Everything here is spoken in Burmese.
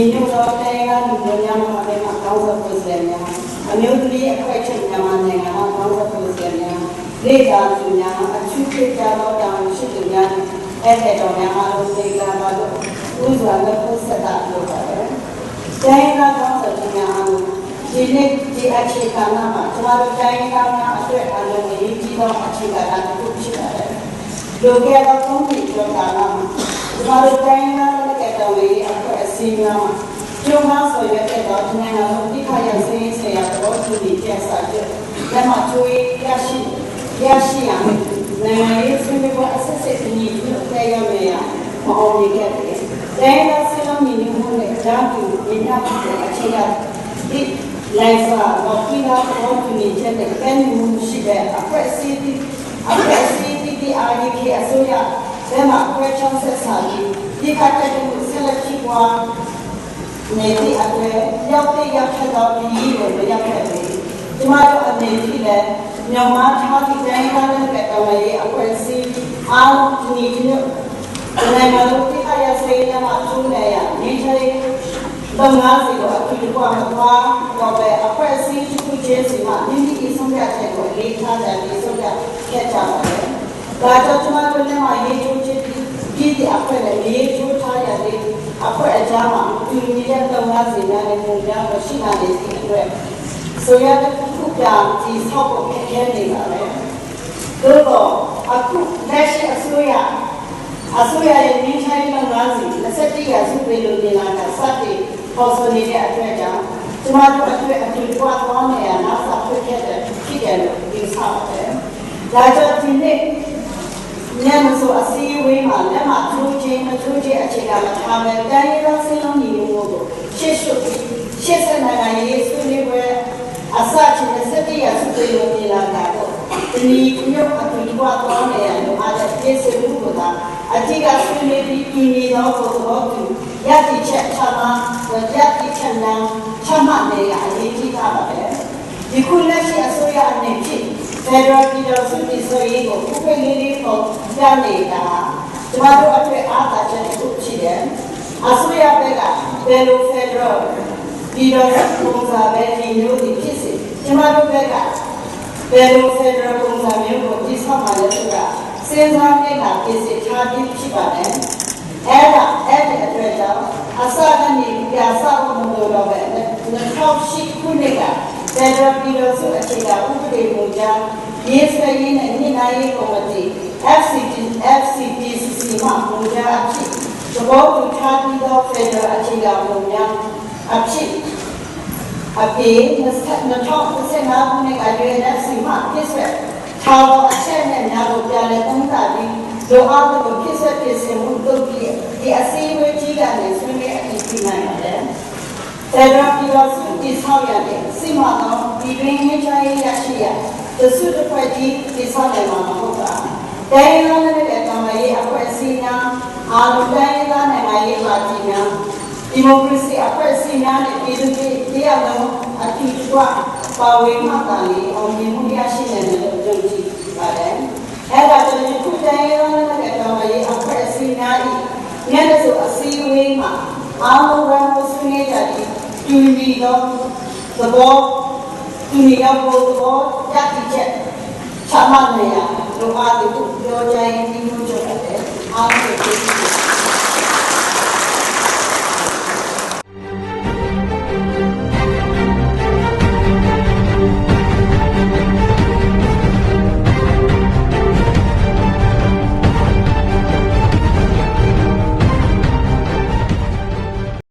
ညီညွတ်သောတိုင်းကလူမျိုးများမှာလည်းအကောင်းဆုံးပုံစံများအမျိုးသမီးအဖွဲ့ချုပ်မြန်မာနိုင်ငံမှာအကောင်းဆုံးပုံစံများလေ့လာသူများအထူးဖြစ်ကြသောတောင်းရှိသူများအဲ့တဲ့တော်များအားလုံးသိကြပါလို့ဥစွာနဲ့ပုစတာလို့ပါတယ်။တိုင်းကကောင်းဆုံးများအားလုံးဒီနေ့ဒီအခြေခံမှာကျွန်တော်တို့တိုင်းကများအတွက်အလုံးကြီးကြီးသောအခြေခံတစ်ခုဖြစ်ပါတယ်။လူကဲတော့သုံးပြီးကြောတာလားကျွန်တော်တို့တိုင်းကလည်းတော်လေး အဖွဲ့အစည်းများကျုံမဆိုရတဲ့တော့နိုင်ငံလုံးဒီခါရစေးဆရာတော်သူတွေကျဆာကျလက်မချွေးရရှိရရှိရမယ်နိုင်ငံရေးဆွေးနွေးပွဲအဆက်ဆက်ညီတို့တဲ့ရမယ်ရမအောင်ရခဲ့တယ်။တိုင်းကဆလုံးညီမှုနဲ့ဓာတ်တူညီနာတဲ့အခြေခံဒီလိုက်စာတော့ဒီကတော်သူတွေချက်တဲ့ကဲမှုရှိတဲ့အဖွဲ့အစည်းအဖွဲ့အစည်းဒီအားကြီးအစိုးရဒါမှခွဲချောင်းဆက်စာပြီးဒီကတက်မှုဆက်လက်ဖြစ်ပွား နေတဲ့အတွက်ရောက်တဲ့ရောက်ချက်တော့ဒီလိုမရောက်ခဲ့ဘူးကျမတို့အနေနဲ့လည်းမြန်မာထားသည့်တိုင်းသားတဲ့တော်ရဲ့အဖွဲ့အစည်းအားလုံးဒီနေ့နိုင်ငံလုံးတိကျရစေရမှာထုံးနေရနေချေလုပ်ငန်းစီကိုအထူးကွာမသွားတော့ပဲအဖွဲ့အစည်းတစ်ခုချင်းစီမှာမိမိအဆုံးဖြတ်ချက်ကိုလေးထားတယ်လေးဆုံးဖြတ်ခဲ့ကြပါတယ်။ဒါကြောင့်ကျမတို့လည်းမရေးချိုးချစ်ပြည်တဲ့အဖွဲ့နဲ့ရေးချိုးထားရတဲ့ အဖွဲ့အကြားမှာဒီနေတဲ့လုပ်ငန်းစီများနဲ့ပုံပြမရှိတာတွေစီအတွက်ဆိုရတဲ့ခုပြဒီဆောက်ဖို့ခဲနေပါလေ။သို့တော့အခုလက်ရှိအစိုးရအစိုးရရဲ့နေထိုင်လုပ်ငန်းစီ27ရာစုပြည်လူပြည်လာကစတင်ပေါ်ဆိုနေတဲ့အတွက်ကြောင့်ကျမတို့အတွက်အတူတူသွားနေရနောက်ဆက်ဖြစ်ခဲ့တဲ့ဖြစ်တယ်လို့ဒီဆောက်တယ်။ဒါကြောင့်ဒီနေ့ညမဆိုအစည်းအဝေးမှာလက်မထိုးခြင်းမထိုး ခြင်းအခြေခံမထားပဲတိုင်းရင်းစင်းလုံးညီမှုကိုရှေ့ရှုရှေ့ဆက်နိုင်ငံရေးဆွေးနွေးပွဲအစချင်း27ရာစုပြည်လူပြည်လာကတော့ဒီမျိုးအတူတူသွားနေရလို့အားတဲ့ပြည်စမှုကအတိကဆွေးနွေးပြီးပြည်နေသောသဘောတူရည်တည်ချက်ချမှရည်တည်ချက်နဲ့ချမှတ်နေရအရေးကြီးတာပါပဲဒီခုလက်ရှိအစိုးရအနေဖြင့်ဖက်ဒရယ်ပြည်တော်စုပြည်ဆိုရေးကိုဥပဒေလေးပေါ်ပြနေတာ ကျမတို့အတွက်အားသာချက်တစ်ခုဖြစ်တယ်အစိုးရဘက်ကဘယ်လိုဖက်ဒရယ်ပြည်တော်စုပုံစံပဲဒီမျိုးဒီဖြစ်စေကျမတို့ဘက်ကဘယ်လိုဖက်ဒရယ်ပုံစံမျိုးကိုတိဆောက်မှာလဲဆိုတာစဉ်းစားနေတာဖြစ်စေချာပြီးဖြစ်ပါတယ်အဲ့ဒါအဲ့ဒီအတွက်ကြောင့်အစကနေပြဆောက်ဖို့မလိုတော့ပဲ2008ခုနှစ်ကဖက်ဒရယ်ပြည်တော်စုအခြေခံဥပဒေမူကြမ်း ရေးဆွဲရင်းနဲ့ညှိနှိုင်းရေးကော်မတီ FCT FCTCC မှမူကြမ်းအဖြစ်သဘောတူထားပြီးသောဖက်ဒရယ်အခြေခံမူများအဖြစ်အပေ2025ခုနှစ်က UNFC မှဖြစ်ဆွဲထားသောအချက်နဲ့များကိုပြန်လည်သုံးသပ်ပြီးလိုအပ်သောဖြစ်ဆွဲဖြစ်စဉ်မှုတို့ပြီးဒီအစည်းအဝေးကြီးကနေဆွေးနွေးအတည်ပြုနိုင်ပါတယ်။တေရပီရောစုတိဆောက်ရတဲ့စိမသောဒီတွင်ငင်းချရေးရရှိရ တဆုတစ်ခွက်ကြီးတိဆောက်နိုင်မှာမဟုတ်ပါတိုင်းရင်းသားတဲ့ကံမရေးအဖွဲ့အစည်းများအာလူတိုင်းရင်းသားနိုင်ငံရေးပါတီများဒီမိုကရေစီအဖွဲ့အစည်းများနဲ့ပြည်သူတွေတရားလုံးအထူးကွာပါဝင်မှတာလေးအောင်မြင်မှုရရှိနိုင်တယ်လို့ယုံကြည်ပါတယ်အဲ့ဒါကြောင့်ခုတိုင်းရင်းသားတဲ့ကံမရေးအဖွဲ့အစည်းများဤညနေဆိုအစည်းအဝေးမှာအားလုံးဝယ်ဖို့ဆွေးနွေးကြတယ်တူညီသောသဘော တူညီသောသဘောရည်ချက်ချမှတ်နေရလိုအပ်